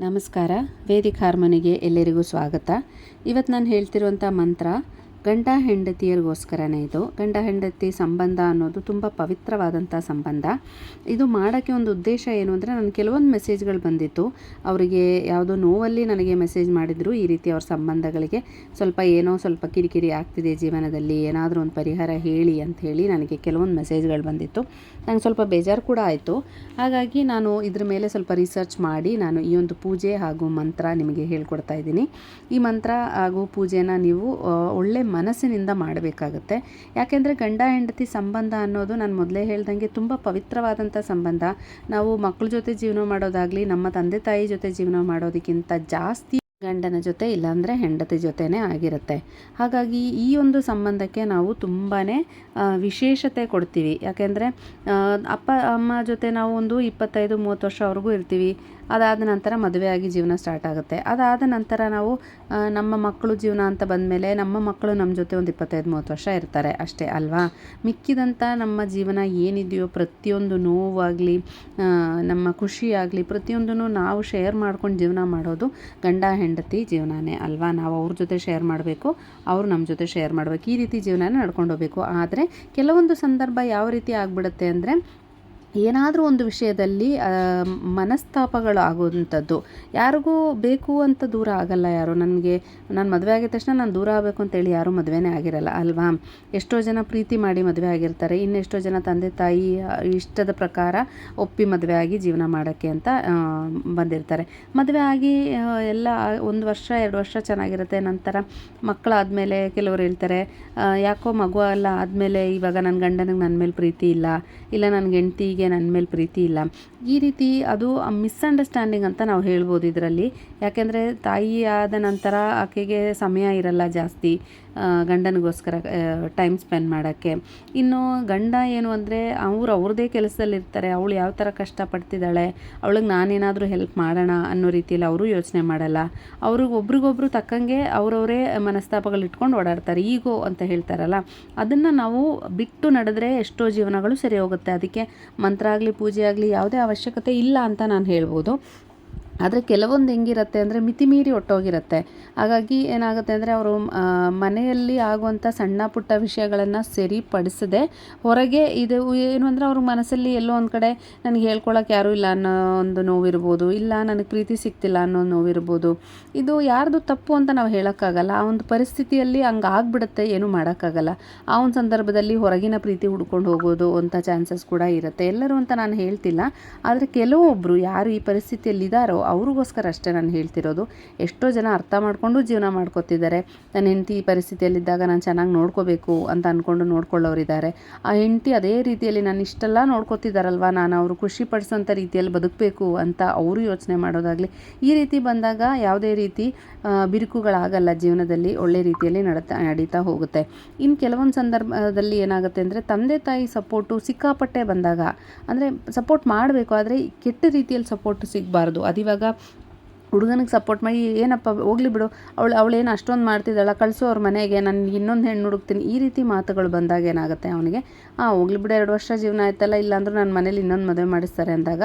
ನಮಸ್ಕಾರ. ವೇದಿಕ್ ಹಾರ್ಮೋನಿಗೆ ಎಲ್ಲರಿಗೂ ಸ್ವಾಗತ. ಇವತ್ತು ನಾನು ಹೇಳ್ತಿರುವಂಥ ಮಂತ್ರ ಗಂಡ ಹೆಂಡತಿಯರಿಗೋಸ್ಕರನೇ ಇದು. ಗಂಡ ಹೆಂಡತಿ ಸಂಬಂಧ ಅನ್ನೋದು ತುಂಬ ಪವಿತ್ರವಾದಂಥ ಸಂಬಂಧ. ಇದು ಮಾಡೋಕ್ಕೆ ಒಂದು ಉದ್ದೇಶ ಏನು ಅಂದರೆ ನನಗೆ ಕೆಲವೊಂದು ಮೆಸೇಜ್ಗಳು ಬಂದಿತ್ತು. ಅವರಿಗೆ ಯಾವುದೋ ನೋವಲ್ಲಿ ನನಗೆ ಮೆಸೇಜ್ ಮಾಡಿದರು. ಈ ರೀತಿ ಅವ್ರ ಸಂಬಂಧಗಳಿಗೆ ಸ್ವಲ್ಪ ಏನೋ ಸ್ವಲ್ಪ ಕಿರಿಕಿರಿ ಆಗ್ತಿದೆ ಜೀವನದಲ್ಲಿ, ಏನಾದರೂ ಒಂದು ಪರಿಹಾರ ಹೇಳಿ ಅಂತ ಹೇಳಿ ನನಗೆ ಕೆಲವೊಂದು ಮೆಸೇಜ್ಗಳು ಬಂದಿತ್ತು. ನಂಗೆ ಸ್ವಲ್ಪ ಬೇಜಾರು ಕೂಡ ಆಯಿತು. ಹಾಗಾಗಿ ನಾನು ಇದ್ರ ಮೇಲೆ ಸ್ವಲ್ಪ ರಿಸರ್ಚ್ ಮಾಡಿ ನಾನು ಈ ಒಂದು ಪೂಜೆ ಹಾಗೂ ಮಂತ್ರ ನಿಮಗೆ ಹೇಳ್ಕೊಡ್ತಾ ಇದ್ದೀನಿ. ಈ ಮಂತ್ರ ಹಾಗೂ ಪೂಜೆನ ನೀವು ಒಳ್ಳೆ ಮನಸ್ಸಿನಿಂದ ಮಾಡಬೇಕಾಗುತ್ತೆ. ಯಾಕೆಂದರೆ ಗಂಡ ಹೆಂಡತಿ ಸಂಬಂಧ ಅನ್ನೋದು ನಾನು ಮೊದಲೇ ಹೇಳ್ದಂಗೆ ತುಂಬ ಪವಿತ್ರವಾದಂಥ ಸಂಬಂಧ. ನಾವು ಮಕ್ಕಳ ಜೊತೆ ಜೀವನ ಮಾಡೋದಾಗಲಿ, ನಮ್ಮ ತಂದೆ ತಾಯಿ ಜೊತೆ ಜೀವನ ಮಾಡೋದಕ್ಕಿಂತ ಜಾಸ್ತಿ ಗಂಡನ ಜೊತೆ ಇಲ್ಲಾಂದರೆ ಹೆಂಡತಿ ಜೊತೆನೇ ಆಗಿರುತ್ತೆ. ಹಾಗಾಗಿ ಈ ಒಂದು ಸಂಬಂಧಕ್ಕೆ ನಾವು ತುಂಬಾ ವಿಶೇಷತೆ ಕೊಡ್ತೀವಿ. ಯಾಕೆಂದರೆ ಅಪ್ಪ, ಅಮ್ಮ ಜೊತೆ ನಾವು ಒಂದು ಇಪ್ಪತ್ತೈದು, ಮೂವತ್ತು ವರ್ಷವರೆಗೂ ಇರ್ತೀವಿ. ಅದಾದ ನಂತರ ಮದುವೆ ಆಗಿ ಜೀವನ ಸ್ಟಾರ್ಟ್ ಆಗುತ್ತೆ. ಅದಾದ ನಂತರ ನಾವು ನಮ್ಮ ಮಕ್ಕಳು ಜೀವನ ಅಂತ ಬಂದಮೇಲೆ ನಮ್ಮ ಮಕ್ಕಳು ನಮ್ಮ ಜೊತೆ ಒಂದು ಇಪ್ಪತ್ತೈದು, ಮೂವತ್ತು ವರ್ಷ ಇರ್ತಾರೆ. ಅಷ್ಟೇ ಅಲ್ವಾ? ಮಿಕ್ಕಿದಂಥ ನಮ್ಮ ಜೀವನ ಏನಿದೆಯೋ ಪ್ರತಿಯೊಂದು ನೋವಾಗಲಿ ನಮ್ಮ ಖುಷಿ ಆಗಲಿ ಪ್ರತಿಯೊಂದನ್ನು ನಾವು ಶೇರ್ ಮಾಡ್ಕೊಂಡು ಜೀವನ ಮಾಡೋದು ಗಂಡ, ಹೆಂಡತಿ ಜೀವನನೇ ಅಲ್ವಾ? ನಾವು ಅವ್ರ ಜೊತೆ ಶೇರ್ ಮಾಡಬೇಕು, ಅವರು ನಮ್ಮ ಜೊತೆ ಶೇರ್ ಮಾಡಬೇಕು. ಈ ರೀತಿ ಜೀವನನ ನಡ್ಕೊಂಡು ಹೋಗಬೇಕು. ಆದರೆ ಕೆಲವೊಂದು ಸಂದರ್ಭ ಯಾವ ರೀತಿ ಆಗಿಬಿಡುತ್ತೆ ಅಂದರೆ ಏನಾದರೂ ಒಂದು ವಿಷಯದಲ್ಲಿ ಮನಸ್ತಾಪಗಳು ಆಗುವಂಥದ್ದು ಯಾರಿಗೂ ಬೇಕು ಅಂತ ದೂರ ಆಗಲ್ಲ ಯಾರು. ನನಗೆ, ನಾನು ಮದುವೆ ಆಗಿದ ತಕ್ಷಣ ನಾನು ದೂರ ಆಗಬೇಕು ಅಂತೇಳಿ ಯಾರೂ ಮದುವೆನೇ ಆಗಿರಲ್ಲ, ಅಲ್ವಾ? ಎಷ್ಟೋ ಜನ ಪ್ರೀತಿ ಮಾಡಿ ಮದುವೆ ಆಗಿರ್ತಾರೆ. ಇನ್ನೆಷ್ಟೋ ಜನ ತಂದೆ, ತಾಯಿ ಇಷ್ಟದ ಪ್ರಕಾರ ಒಪ್ಪಿ ಮದುವೆ ಆಗಿ ಜೀವನ ಮಾಡೋಕ್ಕೆ ಅಂತ ಬಂದಿರ್ತಾರೆ. ಮದುವೆ ಆಗಿ ಎಲ್ಲ ಒಂದು ವರ್ಷ, ಎರಡು ವರ್ಷ ಚೆನ್ನಾಗಿರುತ್ತೆ. ನಂತರ ಮಕ್ಕಳಾದಮೇಲೆ ಕೆಲವರು ಹೇಳ್ತಾರೆ ಯಾಕೋ ಮಗು ಎಲ್ಲ ಆದಮೇಲೆ ಇವಾಗ ನನ್ನ ಗಂಡನಿಗೆ ನನ್ನ ಮೇಲೆ ಪ್ರೀತಿ ಇಲ್ಲ. ಇಲ್ಲ ನನ್ನ ಹೆಂಡ್ತಿಗೆ ನನ್ನ ಮೇಲೆ ಪ್ರೀತಿ ಇಲ್ಲ. ಈ ರೀತಿ ಅದು ಮಿಸ್ಅಂಡರ್ಸ್ಟ್ಯಾಂಡಿಂಗ್ ಅಂತ ನಾವು ಹೇಳ್ಬೋದು ಇದರಲ್ಲಿ. ಯಾಕೆಂದರೆ ತಾಯಿ ಆದ ನಂತರ ಆಕೆಗೆ ಸಮಯ ಇರಲ್ಲ ಜಾಸ್ತಿ ಗಂಡನಿಗೋಸ್ಕರ ಟೈಮ್ ಸ್ಪೆಂಡ್ ಮಾಡೋಕ್ಕೆ. ಇನ್ನು ಗಂಡ ಏನು ಅಂದರೆ ಅವ್ರು ಅವ್ರದ್ದೇ ಕೆಲಸದಲ್ಲಿರ್ತಾರೆ, ಅವಳು ಯಾವ ಥರ ಕಷ್ಟಪಡ್ತಿದ್ದಾಳೆ, ಅವಳಿಗೆ ನಾನೇನಾದರೂ ಹೆಲ್ಪ್ ಮಾಡೋಣ ಅನ್ನೋ ರೀತಿಯಲ್ಲಿ ಅವರು ಯೋಚನೆ ಮಾಡಲ್ಲ. ಅವ್ರಿಗೆ ಒಬ್ರಿಗೊಬ್ರು ತಕ್ಕಂಗೆ ಅವರವರೇ ಮನಸ್ತಾಪಗಳು ಇಟ್ಕೊಂಡು ಓಡಾಡ್ತಾರೆ, ಈಗೋ ಅಂತ ಹೇಳ್ತಾರಲ್ಲ. ಅದನ್ನು ನಾವು ಬಿಟ್ಟು ನಡೆದ್ರೆ ಎಷ್ಟೋ ಜೀವನಗಳು ಸರಿ ಹೋಗುತ್ತೆ. ಅದಕ್ಕೆ ಮಂತ್ರ ಆಗಲಿ ಪೂಜೆ ಆಗಲಿ ಯಾವುದೇ ಅವಶ್ಯಕತೆ ಇಲ್ಲ ಅಂತ ನಾನು ಹೇಳ್ಬೋದು. ಆದರೆ ಕೆಲವೊಂದು ಹೆಂಗಿರುತ್ತೆ ಅಂದರೆ ಮಿತಿಮೀರಿ ಒಟ್ಟೋಗಿರುತ್ತೆ. ಹಾಗಾಗಿ ಏನಾಗುತ್ತೆ ಅಂದರೆ ಅವರು ಮನೆಯಲ್ಲಿ ಆಗುವಂಥ ಸಣ್ಣ ಪುಟ್ಟ ವಿಷಯಗಳನ್ನು ಸರಿಪಡಿಸದೆ ಹೊರಗೆ ಇದು ಏನು ಅಂದರೆ ಅವ್ರ ಮನಸ್ಸಲ್ಲಿ ಎಲ್ಲೋ ಒಂದು ಕಡೆ ನನಗೆ ಹೇಳ್ಕೊಳಕ್ಕೆ ಯಾರೂ ಇಲ್ಲ ಅನ್ನೋ ಒಂದು ನೋವಿರ್ಬೋದು, ಇಲ್ಲ ನನಗೆ ಪ್ರೀತಿ ಸಿಗ್ತಿಲ್ಲ ಅನ್ನೋ ನೋವಿರ್ಬೋದು. ಇದು ಯಾರ್ದು ತಪ್ಪು ಅಂತ ನಾವು ಹೇಳೋಕ್ಕಾಗಲ್ಲ. ಆ ಒಂದು ಪರಿಸ್ಥಿತಿಯಲ್ಲಿ ಹಂಗೆ ಆಗಿಬಿಡುತ್ತೆ, ಏನೂ ಮಾಡೋಕ್ಕಾಗಲ್ಲ. ಆ ಒಂದು ಸಂದರ್ಭದಲ್ಲಿ ಹೊರಗಿನ ಪ್ರೀತಿ ಹುಡ್ಕೊಂಡು ಹೋಗೋದು ಅಂತ ಚಾನ್ಸಸ್ ಕೂಡ ಇರುತ್ತೆ. ಎಲ್ಲರೂ ಅಂತ ನಾನು ಹೇಳ್ತಿಲ್ಲ. ಆದರೆ ಕೆಲವೊಬ್ಬರು ಯಾರು ಈ ಪರಿಸ್ಥಿತಿಯಲ್ಲಿ ಇದ್ದಾರೋ ಅವ್ರಿಗೋಸ್ಕರ ಅಷ್ಟೇ ನಾನು ಹೇಳ್ತಿರೋದು. ಎಷ್ಟೋ ಜನ ಅರ್ಥ ಮಾಡಿಕೊಂಡು ಜೀವನ ಮಾಡ್ಕೊತಿದ್ದಾರೆ. ನನ್ನ ಹೆಂಡತಿ ಪರಿಸ್ಥಿತಿಯಲ್ಲಿದ್ದಾಗ ನಾನು ಚೆನ್ನಾಗಿ ನೋಡ್ಕೋಬೇಕು ಅಂತ ಅಂದ್ಕೊಂಡು ನೋಡ್ಕೊಳ್ಳೋರಿದ್ದಾರೆ. ಆ ಹೆಂಡತಿ ಅದೇ ರೀತಿಯಲ್ಲಿ ನಾನು ಇಷ್ಟೆಲ್ಲ ನೋಡ್ಕೋತಿದ್ದಾರಲ್ವ ನಾನು ಅವರು ಖುಷಿ ಪಡಿಸೋಂಥ ರೀತಿಯಲ್ಲಿ ಬದುಕಬೇಕು ಅಂತ ಅವರು ಯೋಚನೆ ಮಾಡೋದಾಗಲಿ, ಈ ರೀತಿ ಬಂದಾಗ ಯಾವುದೇ ರೀತಿ ಬಿರುಕುಗಳಾಗಲ್ಲ ಜೀವನದಲ್ಲಿ, ಒಳ್ಳೆ ರೀತಿಯಲ್ಲಿ ನಡತಾ, ನಡೀತಾ ಹೋಗುತ್ತೆ. ಇನ್ನು ಕೆಲವೊಂದು ಸಂದರ್ಭದಲ್ಲಿ ಏನಾಗುತ್ತೆ ಅಂದರೆ, ತಂದೆ ತಾಯಿ ಸಪೋರ್ಟು ಸಿಕ್ಕಾಪಟ್ಟೆ ಬಂದಾಗ, ಅಂದರೆ ಸಪೋರ್ಟ್ ಮಾಡಬೇಕು, ಆದರೆ ಕೆಟ್ಟ ರೀತಿಯಲ್ಲಿ ಸಪೋರ್ಟ್ ಸಿಗಬಾರ್ದು. ಅದಿವಾಗ jaga ಹುಡುಗನಿಗೆ ಸಪೋರ್ಟ್ ಮಾಡಿ, ಏನಪ್ಪ, ಹೋಗ್ಲಿ ಬಿಡು. ಅವಳು ಅವಳೇನು ಅಷ್ಟೊಂದು ಮಾಡ್ತಿದ್ದಾಳ, ಕಳಿಸು ಅವ್ರ ಮನೆಗೆ. ನಾನು ಇನ್ನೊಂದು ಹೆಣ್ಣು ಹುಡುಕ್ತೀನಿ. ಈ ರೀತಿ ಮಾತುಗಳು ಬಂದಾಗ ಏನಾಗುತ್ತೆ ಅವನಿಗೆ ಹಾಂ ಹೋಗ್ಲಿ ಬಿಡು, ಎರಡು ವರ್ಷ ಜೀವನ ಆಯ್ತಲ್ಲ, ಇಲ್ಲಾಂದ್ರೂ ನನ್ನ ಮನೇಲಿ ಇನ್ನೊಂದು ಮದುವೆ ಮಾಡಿಸ್ತಾರೆ ಅಂದಾಗ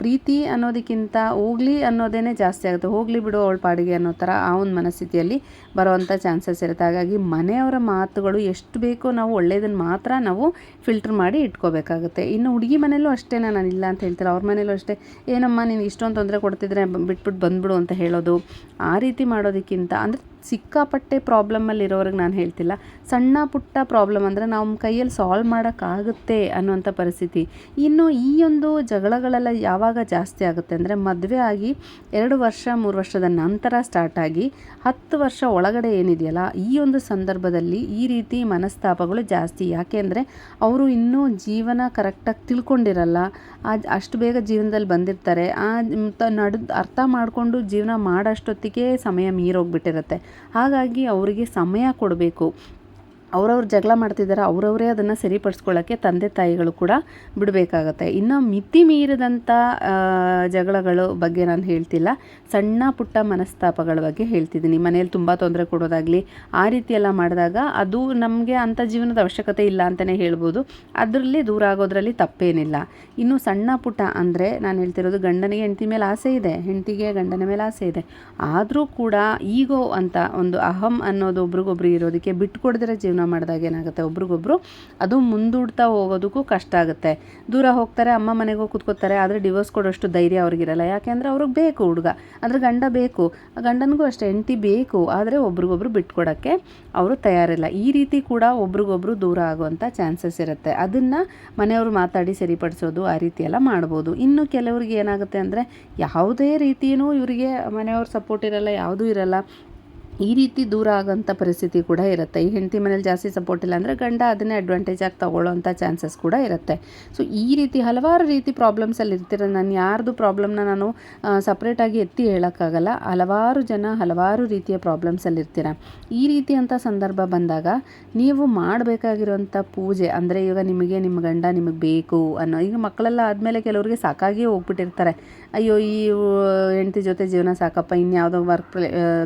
ಪ್ರೀತಿ ಅನ್ನೋದಕ್ಕಿಂತ ಹೋಗ್ಲಿ ಅನ್ನೋದೇ ಜಾಸ್ತಿ ಆಗುತ್ತೆ. ಹೋಗ್ಲಿ ಬಿಡು ಅವಳ ಪಾಡಿಗೆ ಅನ್ನೋ ಥರ ಆ ಒಂದು ಮನಸ್ಥಿತಿಯಲ್ಲಿ ಬರುವಂಥ ಚಾನ್ಸಸ್ ಇರುತ್ತೆ. ಹಾಗಾಗಿ ಮನೆಯವರ ಮಾತುಗಳು ಎಷ್ಟು ಬೇಕೋ ನಾವು ಒಳ್ಳೆಯದನ್ನು ಮಾತ್ರ ನಾವು ಫಿಲ್ಟರ್ ಮಾಡಿ ಇಟ್ಕೋಬೇಕಾಗುತ್ತೆ. ಇನ್ನು ಹುಡುಗಿ ಮನೇಲೂ ಅಷ್ಟೇ ನಾನು ಇಲ್ಲ ಅಂತ ಹೇಳ್ತಿಲ್ಲ. ಅವ್ರ ಮನೇಲೂ ಅಷ್ಟೇ. ಏನಮ್ಮ, ನೀನು ಇಷ್ಟೊಂದು ತೊಂದರೆ ಕೊಡ್ತಿದ್ರೆ ಬಿಟ್ಬಿಟ್ಟು ಬಂದ್ಬಿಡು ಅಂತ ಹೇಳೋದು ಆ ರೀತಿ ಮಾಡೋದಕ್ಕಿಂತ ಅಂದರೆ ಸಿಕ್ಕಾಪಟ್ಟೆ ಪ್ರಾಬ್ಲಮ್ಮಲ್ಲಿರೋರಿಗೆ ನಾನು ಹೇಳ್ತಿಲ್ಲ. ಸಣ್ಣ ಪುಟ್ಟ ಪ್ರಾಬ್ಲಮ್ ಅಂದರೆ ನಮ್ಮ ಕೈಯಲ್ಲಿ ಸಾಲ್ವ್ ಮಾಡೋಕ್ಕಾಗುತ್ತೆ ಅನ್ನುವಂಥ ಪರಿಸ್ಥಿತಿ. ಇನ್ನು ಈ ಒಂದು ಜಗಳಗಳೆಲ್ಲ ಯಾವಾಗ ಜಾಸ್ತಿ ಆಗುತ್ತೆ ಅಂದರೆ ಮದುವೆ ಆಗಿ ಎರಡು ವರ್ಷ, ಮೂರು ವರ್ಷದ ನಂತರ ಸ್ಟಾರ್ಟ್ ಆಗಿ ಹತ್ತು ವರ್ಷ ಒಳಗಡೆ ಏನಿದೆಯಲ್ಲ, ಈ ಒಂದು ಸಂದರ್ಭದಲ್ಲಿ ಈ ರೀತಿ ಮನಸ್ತಾಪಗಳು ಜಾಸ್ತಿ. ಯಾಕೆಂದರೆ ಅವರು ಇನ್ನೂ ಜೀವನ ಕರೆಕ್ಟಾಗಿ ತಿಳ್ಕೊಂಡಿರಲ್ಲ. ಅಷ್ಟು ಬೇಗ ಜೀವನದಲ್ಲಿ ಬಂದಿರ್ತಾರೆ. ಆ ನಡ್ ಅರ್ಥ ಮಾಡಿಕೊಂಡು ಜೀವನ ಮಾಡೋಷ್ಟೊತ್ತಿಗೆ ಸಮಯ ಮೀರೋಗ್ಬಿಟ್ಟಿರುತ್ತೆ. ಹಾಗಾಗಿ ಅವರಿಗೆ ಸಮಯ ಕೊಡಬೇಕು. ಅವ್ರವ್ರು ಜಗಳ ಮಾಡ್ತಿದ್ದಾರೆ ಅವರವರೇ ಅದನ್ನು ಸರಿಪಡಿಸ್ಕೊಳ್ಳೋಕ್ಕೆ ತಂದೆ ತಾಯಿಗಳು ಕೂಡ ಬಿಡಬೇಕಾಗತ್ತೆ. ಇನ್ನು ಮಿತಿ ಮೀರಿದಂಥ ಜಗಳಗಳು ಬಗ್ಗೆ ನಾನು ಹೇಳ್ತಿಲ್ಲ. ಸಣ್ಣ ಪುಟ್ಟ ಮನಸ್ತಾಪಗಳ ಬಗ್ಗೆ ಹೇಳ್ತಿದ್ದೀನಿ. ಮನೇಲಿ ತುಂಬ ತೊಂದರೆ ಕೊಡೋದಾಗಲಿ, ಆ ರೀತಿಯೆಲ್ಲ ಮಾಡಿದಾಗ ಅದು ನಮಗೆ ಅಂಥ ಜೀವನದ ಅವಶ್ಯಕತೆ ಇಲ್ಲ ಅಂತಲೇ ಹೇಳ್ಬೋದು. ಅದರಲ್ಲಿ ದೂರ ಆಗೋದ್ರಲ್ಲಿ ತಪ್ಪೇನಿಲ್ಲ. ಇನ್ನು ಸಣ್ಣ ಪುಟ್ಟ ಅಂದರೆ ನಾನು ಹೇಳ್ತಿರೋದು ಗಂಡನಿಗೆ ಹೆಂಡತಿ ಮೇಲೆ ಆಸೆ ಇದೆ, ಹೆಂಡತಿಗೆ ಗಂಡನ ಮೇಲೆ ಆಸೆ ಇದೆ. ಆದರೂ ಕೂಡ ಈಗೋ ಅಂತ ಒಂದು ಅಹಂ ಅನ್ನೋದು ಒಬ್ರಿಗೊಬ್ರಿಗೆ ಇರೋದಕ್ಕೆ ಬಿಟ್ಕೊಡ್ದಿರೋ ಜೀವನ ಮಾಡಿದಾಗ ಏನಾಗುತ್ತೆ? ಒಬ್ರಿಗೊಬ್ರು ಅದು ಮುಂದೂಡ್ತಾ ಹೋಗೋದಕ್ಕೂ ಕಷ್ಟ ಆಗುತ್ತೆ. ದೂರ ಹೋಗ್ತಾರೆ, ಅಮ್ಮ ಮನೆಗೆ ಹೋಗಿ ಕೂತ್ಕೋತಾರೆ ಆದರೆ ಡಿವೋರ್ಸ್ ಕೊಡೋಷ್ಟು ಧೈರ್ಯ ಅವ್ರಿಗಿರಲ್ಲ. ಯಾಕೆಂದರೆ ಅವ್ರಿಗೆ ಬೇಕು ಹುಡುಗ. ಅಂದರೆ ಗಂಡ ಬೇಕು. ಗಂಡನಿಗೂ ಅಷ್ಟೇ ಹೆಂಡತಿ ಬೇಕು, ಆದರೆ ಒಬ್ರಿಗೊಬ್ರು ಬಿಟ್ಕೊಡೋಕ್ಕೆ ಅವರು ತಯಾರಿಲ್ಲ. ಈ ರೀತಿ ಕೂಡ ಒಬ್ರಿಗೊಬ್ರು ದೂರ ಆಗುವಂಥ ಚಾನ್ಸಸ್ ಇರುತ್ತೆ. ಅದನ್ನು ಮನೆಯವರು ಮಾತಾಡಿ ಸರಿಪಡಿಸೋದು ಆ ರೀತಿ ಎಲ್ಲ ಮಾಡ್ಬೋದು. ಇನ್ನು ಕೆಲವ್ರಿಗೆ ಏನಾಗುತ್ತೆ ಅಂದರೆ ಯಾವುದೇ ರೀತಿಯೂ ಇವರಿಗೆ ಮನೆಯವ್ರ ಸಪೋರ್ಟ್ ಇರಲ್ಲ, ಯಾವುದೂ ಇರಲ್ಲ. ಈ ರೀತಿ ದೂರ ಆಗೋಂಥ ಪರಿಸ್ಥಿತಿ ಕೂಡ ಇರುತ್ತೆ. ಈ ಹೆಂಡತಿ ಮನೇಲಿ ಜಾಸ್ತಿ ಸಪೋರ್ಟ್ ಇಲ್ಲ ಅಂದರೆ ಗಂಡ ಅದನ್ನೇ ಅಡ್ವಾಂಟೇಜ್ ಆಗಿ ತೊಗೊಳ್ಳೋಂಥ ಚಾನ್ಸಸ್ ಕೂಡ ಇರುತ್ತೆ. ಸೊ ಈ ರೀತಿ ಹಲವಾರು ರೀತಿ ಪ್ರಾಬ್ಲಮ್ಸಲ್ಲಿ ಇರ್ತೀರ. ನಾನು ಯಾರ್ದು ಪ್ರಾಬ್ಲಮ್ನ ನಾನು ಸಪ್ರೇಟಾಗಿ ಎತ್ತಿ ಹೇಳೋಕ್ಕಾಗಲ್ಲ. ಹಲವಾರು ಜನ ಹಲವಾರು ರೀತಿಯ ಪ್ರಾಬ್ಲಮ್ಸಲ್ಲಿ ಇರ್ತೀರ. ಈ ರೀತಿಯಂಥ ಸಂದರ್ಭ ಬಂದಾಗ ನೀವು ಮಾಡಬೇಕಾಗಿರುವಂಥ ಪೂಜೆ ಅಂದರೆ ಇವಾಗ ನಿಮಗೆ ನಿಮ್ಮ ಗಂಡ ನಿಮಗೆ ಬೇಕು ಅನ್ನೋ, ಈಗ ಮಕ್ಕಳೆಲ್ಲ ಆದಮೇಲೆ ಕೆಲವರಿಗೆ ಸಾಕಾಗಿ ಹೋಗ್ಬಿಟ್ಟಿರ್ತಾರೆ. ಅಯ್ಯೋ, ಈ ಹೆಂಡತಿ ಜೊತೆ ಜೀವನ ಸಾಕಪ್ಪ, ಇನ್ಯಾವುದೋ ವರ್ಕ್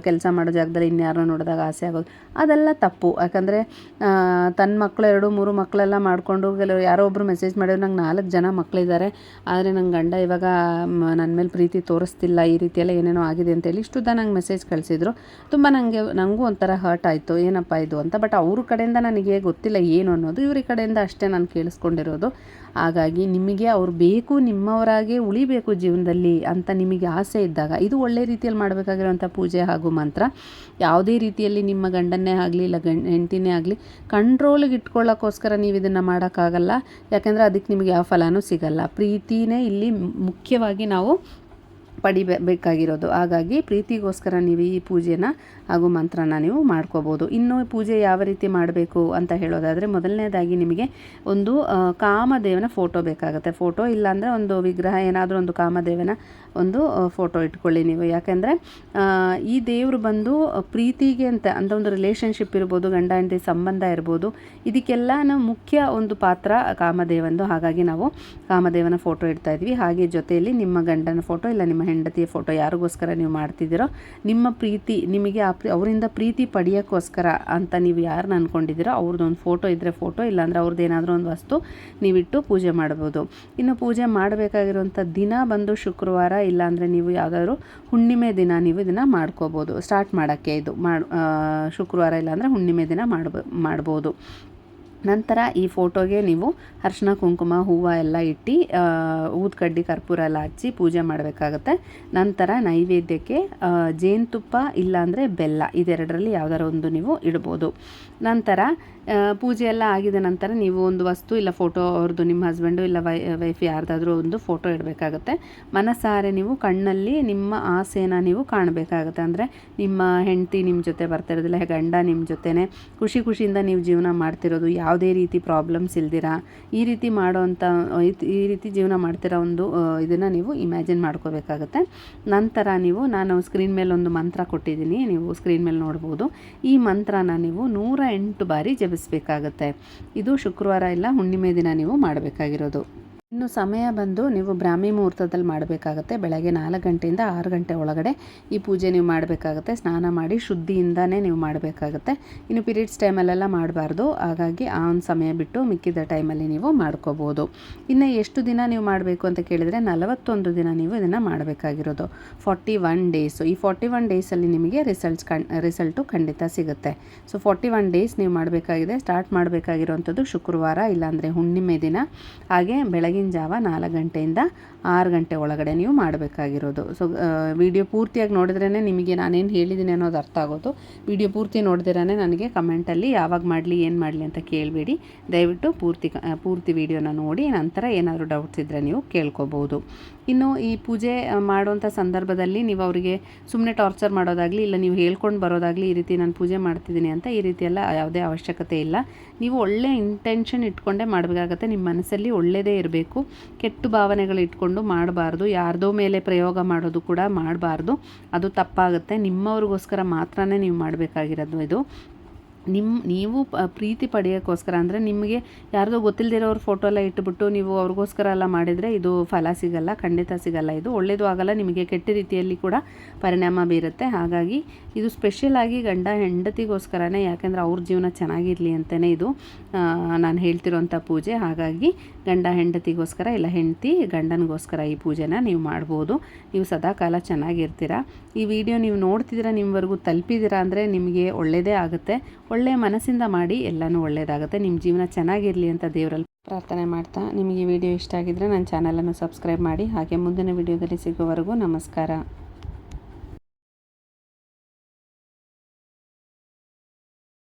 ಕೆಲಸ ಮಾಡೋ ಜಾಗದಲ್ಲಿ ಇನ್ಯಾರೋ ನೋಡಿದಾಗ ಆಸೆ ಆಗೋದು. ಅದೆಲ್ಲ ತಪ್ಪು. ಯಾಕಂದರೆ ತನ್ನ ಮಕ್ಕಳು ಎರಡು, ಮೂರು ಮಕ್ಕಳೆಲ್ಲ ಮಾಡಿಕೊಂಡು ಕೆಲವರು ಯಾರೋ ಒಬ್ಬರು ಮೆಸೇಜ್ ಮಾಡಿದ್ರು, ನಂಗೆ ನಾಲ್ಕು ಜನ ಮಕ್ಕಳಿದ್ದಾರೆ ಆದರೆ ನನ್ನ ಗಂಡ ಇವಾಗ ನನ್ನ ಮೇಲೆ ಪ್ರೀತಿ ತೋರಿಸ್ತಿಲ್ಲ, ಈ ರೀತಿಯೆಲ್ಲ ಏನೇನೋ ಆಗಿದೆ ಅಂತೇಳಿ ಇಷ್ಟುದ್ದ ನಂಗೆ ಮೆಸೇಜ್ ಕಳಿಸಿದ್ರು. ತುಂಬ ನನಗೆ ನನಗೂ ಒಂಥರ ಹರ್ಟ್ ಆಯಿತು. ಏನಪ್ಪ ಇದು ಅಂತ. ಬಟ್ ಅವ್ರ ಕಡೆಯಿಂದ ನನಗೆ ಗೊತ್ತಿಲ್ಲ ಏನು ಅನ್ನೋದು. ಇವ್ರ ಕಡೆಯಿಂದ ಅಷ್ಟೇ ನಾನು ಕೇಳಿಸ್ಕೊಂಡಿರೋದು. ಹಾಗಾಗಿ ನಿಮಗೆ ಅವ್ರು ಬೇಕು, ನಿಮ್ಮವರಾಗೆ ಉಳಿಬೇಕು ಜೀವನದಲ್ಲಿ ಅಂತ ನಿಮಗೆ ಆಸೆ ಇದ್ದಾಗ, ಇದು ಒಳ್ಳೆ ರೀತಿಯಲ್ಲಿ ಮಾಡಬೇಕಾಗಿರುವಂಥ ಪೂಜೆ ಹಾಗೂ ಮಂತ್ರ. ಯಾವುದೇ ರೀತಿಯಲ್ಲಿ ನಿಮ್ಮ ಗಂಡನ್ನೇ ಆಗಲಿ ಇಲ್ಲ ಗಂಡ, ಹೆಂಡ್ತಿನೇ ಆಗಲಿ ಕಂಟ್ರೋಲಿಗೆ ಇಟ್ಕೊಳ್ಳೋಕ್ಕೋಸ್ಕರ ನೀವು ಇದನ್ನು ಮಾಡೋಕ್ಕಾಗಲ್ಲ. ಯಾಕೆಂದರೆ ಅದಕ್ಕೆ ನಿಮಗೆ ಯಾವ ಫಲನೂ ಸಿಗಲ್ಲ. ಪ್ರೀತಿನೇ ಇಲ್ಲಿ ಮುಖ್ಯವಾಗಿ ನಾವು ಪಡಿಬೇಕಾಗಿರೋದು. ಹಾಗಾಗಿ ಪ್ರೀತಿಗೋಸ್ಕರ ನೀವು ಈ ಪೂಜೆನ ಹಾಗೂ ಮಂತ್ರನ ನೀವು ಮಾಡ್ಕೋಬೋದು. ಇನ್ನು ಪೂಜೆ ಯಾವ ರೀತಿ ಮಾಡಬೇಕು ಅಂತ ಹೇಳೋದಾದರೆ ಮೊದಲನೇದಾಗಿ ನಿಮಗೆ ಒಂದು ಕಾಮದೇವನ ಫೋಟೋ ಬೇಕಾಗುತ್ತೆ. ಫೋಟೋ ಇಲ್ಲಾಂದರೆ ಒಂದು ವಿಗ್ರಹ ಏನಾದರೂ ಒಂದು ಕಾಮದೇವನ ಒಂದು ಫೋಟೋ ಇಟ್ಕೊಳ್ಳಿ ನೀವು. ಯಾಕೆಂದರೆ ಈ ದೇವರು ಬಂದು ಪ್ರೀತಿಗೆ ಅಂತ ಅಂತ ಒಂದು ರಿಲೇಷನ್ಶಿಪ್ ಇರ್ಬೋದು, ಗಂಡ, ಹೆಂಡತಿ ಸಂಬಂಧ ಇರ್ಬೋದು ಇದಕ್ಕೆಲ್ಲ ಮುಖ್ಯ ಒಂದು ಪಾತ್ರ ಕಾಮದೇವಂದು. ಹಾಗಾಗಿ ನಾವು ಕಾಮದೇವನ ಫೋಟೋ ಇಡ್ತಾ ಇದ್ವಿ. ಹಾಗೆ ಜೊತೆಯಲ್ಲಿ ನಿಮ್ಮ ಗಂಡನ ಫೋಟೋ ಇಲ್ಲ ನಿಮ್ಮ ಹೆಂಡತಿಯ ಫೋಟೋ ಯಾರಿಗೋಸ್ಕರ ನೀವು ಮಾಡ್ತಿದ್ದೀರೋ, ನಿಮ್ಮ ಪ್ರೀತಿ, ನಿಮಗೆ ಆ ಅವರಿಂದ ಪ್ರೀತಿ ಪಡೆಯೋಕ್ಕೋಸ್ಕರ ಅಂತ ನೀವು ಯಾರನ್ನ ಅಂದ್ಕೊಂಡಿದ್ದೀರೋ ಅವ್ರದ್ದೊಂದು ಫೋಟೋ ಇದ್ದರೆ ಫೋಟೋ, ಇಲ್ಲಾಂದರೆ ಅವ್ರದ್ದು ಏನಾದರೂ ಒಂದು ವಸ್ತು ನೀವಿಟ್ಟು ಪೂಜೆ ಮಾಡ್ಬೋದು. ಇನ್ನು ಪೂಜೆ ಮಾಡಬೇಕಾಗಿರುವಂಥ ದಿನ ಬಂದು ಶುಕ್ರವಾರ ಇಲ್ಲಾಂದರೆ ನೀವು ಯಾವುದಾದ್ರು ಹುಣ್ಣಿಮೆ ದಿನ ನೀವು ಇದನ್ನು ಮಾಡ್ಕೋಬೋದು. ಸ್ಟಾರ್ಟ್ ಮಾಡೋಕ್ಕೆ ಇದು ಮಾಡಿ ಶುಕ್ರವಾರ ಇಲ್ಲಾಂದರೆ ಹುಣ್ಣಿಮೆ ದಿನ ಮಾಡ್ಬೋ ಮಾಡ್ಬೋದು. ನಂತರ ಈ ಫೋಟೋಗೆ ನೀವು ಅರ್ಶಿನ, ಕುಂಕುಮ, ಹೂವು ಎಲ್ಲ ಇಟ್ಟು ಊದ್ಕಡ್ಡಿ ಕರ್ಪೂರ ಎಲ್ಲ ಹಚ್ಚಿ ಪೂಜೆ ಮಾಡಬೇಕಾಗತ್ತೆ. ನಂತರ ನೈವೇದ್ಯಕ್ಕೆ ಜೇನುತುಪ್ಪ ಇಲ್ಲಾಂದರೆ ಬೆಲ್ಲ, ಇದೆರಡರಲ್ಲಿ ಯಾವುದಾರ ಒಂದು ನೀವು ಇಡ್ಬೋದು. ನಂತರ ಪೂಜೆ ಎಲ್ಲ ಆಗಿದ ನಂತರ ನೀವು ಒಂದು ವಸ್ತು ಇಲ್ಲ ಫೋಟೋ ಅವ್ರದ್ದು ನಿಮ್ಮ ಹಸ್ಬೆಂಡು ಇಲ್ಲ ವೈ, ವೈಫ್ ಯಾರ್ದಾದ್ರೂ ಒಂದು ಫೋಟೋ ಇಡಬೇಕಾಗತ್ತೆ. ಮನಸಾರೆ ನೀವು ಕಣ್ಣಲ್ಲಿ ನಿಮ್ಮ ಆಸೆನ ನೀವು ಕಾಣಬೇಕಾಗತ್ತೆ. ಅಂದರೆ ನಿಮ್ಮ ಹೆಂಡತಿ ನಿಮ್ಮ ಜೊತೆ ಬರ್ತಿರೋದಿಲ್ಲ ಗಂಡ ನಿಮ್ಮ ಜೊತೆನೇ, ಖುಷಿ ಖುಷಿಯಿಂದ ನೀವು ಜೀವನ ಮಾಡ್ತಿರೋದು ಯಾವುದೇ ರೀತಿ ಪ್ರಾಬ್ಲಮ್ಸ್ ಇಲ್ದಿರ, ಈ ರೀತಿ ಮಾಡೋವಂಥ ಈ- ರೀತಿ ಜೀವನ ಮಾಡ್ತಿರೋ ಒಂದು ಇದನ್ನು ನೀವು ಇಮ್ಯಾಜಿನ್ ಮಾಡ್ಕೋಬೇಕಾಗುತ್ತೆ. ನಂತರ ನೀವು, ನಾನು ಸ್ಕ್ರೀನ್ ಮೇಲೆ ಒಂದು ಮಂತ್ರ ಕೊಟ್ಟಿದ್ದೀನಿ, ನೀವು ಸ್ಕ್ರೀನ್ ಮೇಲೆ ನೋಡ್ಬೋದು. ಈ ಮಂತ್ರನ ನೀವು ನೂರ ಎಂಟು ಬಾರಿ ಜಪಿಸಬೇಕಾಗತ್ತೆ. ಇದು ಶುಕ್ರವಾರ ಇಲ್ಲ, ಹುಣ್ಣಿಮೆ ದಿನ ನೀವು ಮಾಡಬೇಕಾಗಿರೋದು. ಇನ್ನು ಸಮಯ ಬಂದು ನೀವು ಬ್ರಾಹ್ಮಿ ಮುಹೂರ್ತದಲ್ಲಿ ಮಾಡಬೇಕಾಗತ್ತೆ. ಬೆಳಗ್ಗೆ ನಾಲ್ಕು ಗಂಟೆಯಿಂದ ಆರು ಗಂಟೆ ಒಳಗಡೆ ಈ ಪೂಜೆ ನೀವು ಮಾಡಬೇಕಾಗತ್ತೆ. ಸ್ನಾನ ಮಾಡಿ ಶುದ್ಧಿಯಿಂದನೇ ನೀವು ಮಾಡಬೇಕಾಗತ್ತೆ. ಇನ್ನು ಪೀರಿಯಡ್ಸ್ ಟೈಮಲ್ಲೆಲ್ಲ ಮಾಡಬಾರ್ದು. ಹಾಗಾಗಿ ಆ ಒಂದು ಸಮಯ ಬಿಟ್ಟು ಮಿಕ್ಕಿದ ಟೈಮಲ್ಲಿ ನೀವು ಮಾಡ್ಕೋಬೋದು. ಇನ್ನು ಎಷ್ಟು ದಿನ ನೀವು ಮಾಡಬೇಕು ಅಂತ ಕೇಳಿದರೆ ನಲವತ್ತೊಂದು ದಿನ ನೀವು ಇದನ್ನು ಮಾಡಬೇಕಾಗಿರೋದು. Forty one days. ಈ ಫಾರ್ಟಿ ಒನ್ ಡೇಸಲ್ಲಿ ನಿಮಗೆ ರಿಸಲ್ಟ್ಸ್ ಕಣ್, ರಿಸಲ್ಟು ಖಂಡಿತ ಸಿಗುತ್ತೆ. ಸೊ, ಫಾರ್ಟಿ ಒನ್ ಡೇಸ್ ನೀವು ಮಾಡಬೇಕಾಗಿದೆ. ಸ್ಟಾರ್ಟ್ ಮಾಡಬೇಕಾಗಿರೋವಂಥದ್ದು ಶುಕ್ರವಾರ, ಇಲ್ಲಾಂದರೆ ಹುಣ್ಣಿಮೆ ದಿನ. ಹಾಗೆ ಬೆಳಗಿನ ಜಾವ ನಾಲ್ಕು ಗಂಟೆಯಿಂದ ಆರು ಗಂಟೆ ಒಳಗಡೆ ನೀವು ಮಾಡಬೇಕಾಗಿರೋದು. ಸೊ ವಿಡಿಯೋ ಪೂರ್ತಿಯಾಗಿ ನೋಡಿದ್ರೇ ನಿಮಗೆ ನಾನೇನು ಹೇಳಿದ್ದೀನಿ ಅನ್ನೋದು ಅರ್ಥ ಆಗೋದು. ವಿಡಿಯೋ ಪೂರ್ತಿ ನೋಡಿದಿರೇ ನನಗೆ ಕಮೆಂಟಲ್ಲಿ ಯಾವಾಗ ಮಾಡಲಿ, ಏನು ಮಾಡಲಿ ಅಂತ ಕೇಳಬೇಡಿ. ದಯವಿಟ್ಟು ಪೂರ್ತಿ ಪೂರ್ತಿ ವಿಡಿಯೋನ ನೋಡಿ, ನಂತರ ಏನಾದರೂ ಡೌಟ್ಸ್ ಇದ್ದರೆ ನೀವು ಕೇಳ್ಕೊಬೋದು. ಇನ್ನು ಈ ಪೂಜೆ ಮಾಡುವಂಥ ಸಂದರ್ಭದಲ್ಲಿ ನೀವು ಅವರಿಗೆ ಸುಮ್ಮನೆ ಟಾರ್ಚರ್ ಮಾಡೋದಾಗಲಿ, ಇಲ್ಲ ನೀವು ಹೇಳ್ಕೊಂಡು ಬರೋದಾಗಲಿ ಈ ರೀತಿ ನಾನು ಪೂಜೆ ಮಾಡ್ತಿದ್ದೀನಿ ಅಂತ ಈ ರೀತಿ ಎಲ್ಲ ಯಾವುದೇ ಅವಶ್ಯಕತೆ ಇಲ್ಲ. ನೀವು ಒಳ್ಳೆ ಇಂಟೆನ್ಷನ್ ಇಟ್ಕೊಂಡೇ ಮಾಡಬೇಕಾಗತ್ತೆ. ನಿಮ್ಮ ಮನಸ್ಸಲ್ಲಿ ಒಳ್ಳೆಯದೇ ಇರಬೇಕು. ಕೆಟ್ಟು ಭಾವನೆಗಳು ಇಟ್ಕೊಂಡು ಮಾಡಬಾರ್ದು. ಯಾರ್ದೋ ಮೇಲೆ ಪ್ರಯೋಗ ಮಾಡೋದು ಕೂಡ ಮಾಡಬಾರ್ದು. ಅದು ತಪ್ಪಾಗುತ್ತೆ. ನಿಮ್ಮವ್ರಿಗೋಸ್ಕರ ಮಾತ್ರನೇ ನೀವು ಮಾಡಬೇಕಾಗಿರೋದು ಇದು. ನಿಮ್ಮ ನೀವು ಪ್ರೀತಿ ಪಡೆಯೋಕ್ಕೋಸ್ಕರ ಅಂದರೆ ನಿಮಗೆ ಯಾರ್ದೋ ಗೊತ್ತಿಲ್ಲದಿರೋರ ಫೋಟೋ ಎಲ್ಲ ಇಟ್ಟುಬಿಟ್ಟು ನೀವು ಅವ್ರಿಗೋಸ್ಕರ ಎಲ್ಲ ಮಾಡಿದರೆ ಇದು ಫಲ ಸಿಗಲ್ಲ, ಖಂಡಿತ ಸಿಗಲ್ಲ. ಇದು ಒಳ್ಳೆಯದು ಆಗಲ್ಲ, ನಿಮಗೆ ಕೆಟ್ಟ ರೀತಿಯಲ್ಲಿ ಕೂಡ ಪರಿಣಾಮ ಬೀರುತ್ತೆ. ಹಾಗಾಗಿ ಇದು ಸ್ಪೆಷಲ್ ಆಗಿ ಗಂಡ ಹೆಂಡತಿಗೋಸ್ಕರನೇ, ಯಾಕೆಂದರೆ ಅವ್ರ ಜೀವನ ಚೆನ್ನಾಗಿರಲಿ ಅಂತಲೇ ಇದು ನಾನು ಹೇಳ್ತಿರೋಂಥ ಪೂಜೆ. ಹಾಗಾಗಿ ಗಂಡ ಹೆಂಡತಿಗೋಸ್ಕರ ಇಲ್ಲ ಹೆಂಡತಿ ಗಂಡನಿಗೋಸ್ಕರ ಈ ಪೂಜೆನ ನೀವು ಮಾಡ್ಬೋದು. ನೀವು ಸದಾಕಾಲ ಚೆನ್ನಾಗಿರ್ತೀರ. ಈ ವಿಡಿಯೋ ನೀವು ನೋಡ್ತಿದ್ದೀರಾ ನಿಮ್ಮವರೆಗೂ ತಲುಪಿದ್ದೀರಾ ಅಂದರೆ ನಿಮಗೆ ಒಳ್ಳೆಯದೇ ಆಗುತ್ತೆ. ಒಳ್ಳೆಯ ಮನಸ್ಸಿಂದ ಮಾಡಿ ಎಲ್ಲನೂ ಒಳ್ಳೆಯದಾಗುತ್ತೆ ನಿಮ್ಮ ಜೀವನ ಚೆನ್ನಾಗಿರಲಿ ಅಂತ ದೇವರಲ್ಲಿ ಪ್ರಾರ್ಥನೆ ಮಾಡ್ತಾ ನಿಮಗೆ ವಿಡಿಯೋ ಇಷ್ಟ ಆಗಿದ್ದರೆ ನನ್ನ ಚಾನಲನ್ನು ಸಬ್ಸ್ಕ್ರೈಬ್ ಮಾಡಿ. ಹಾಗೆ ಮುಂದಿನ ವಿಡಿಯೋದಲ್ಲಿ ಸಿಗೋವರೆಗೂ ನಮಸ್ಕಾರ.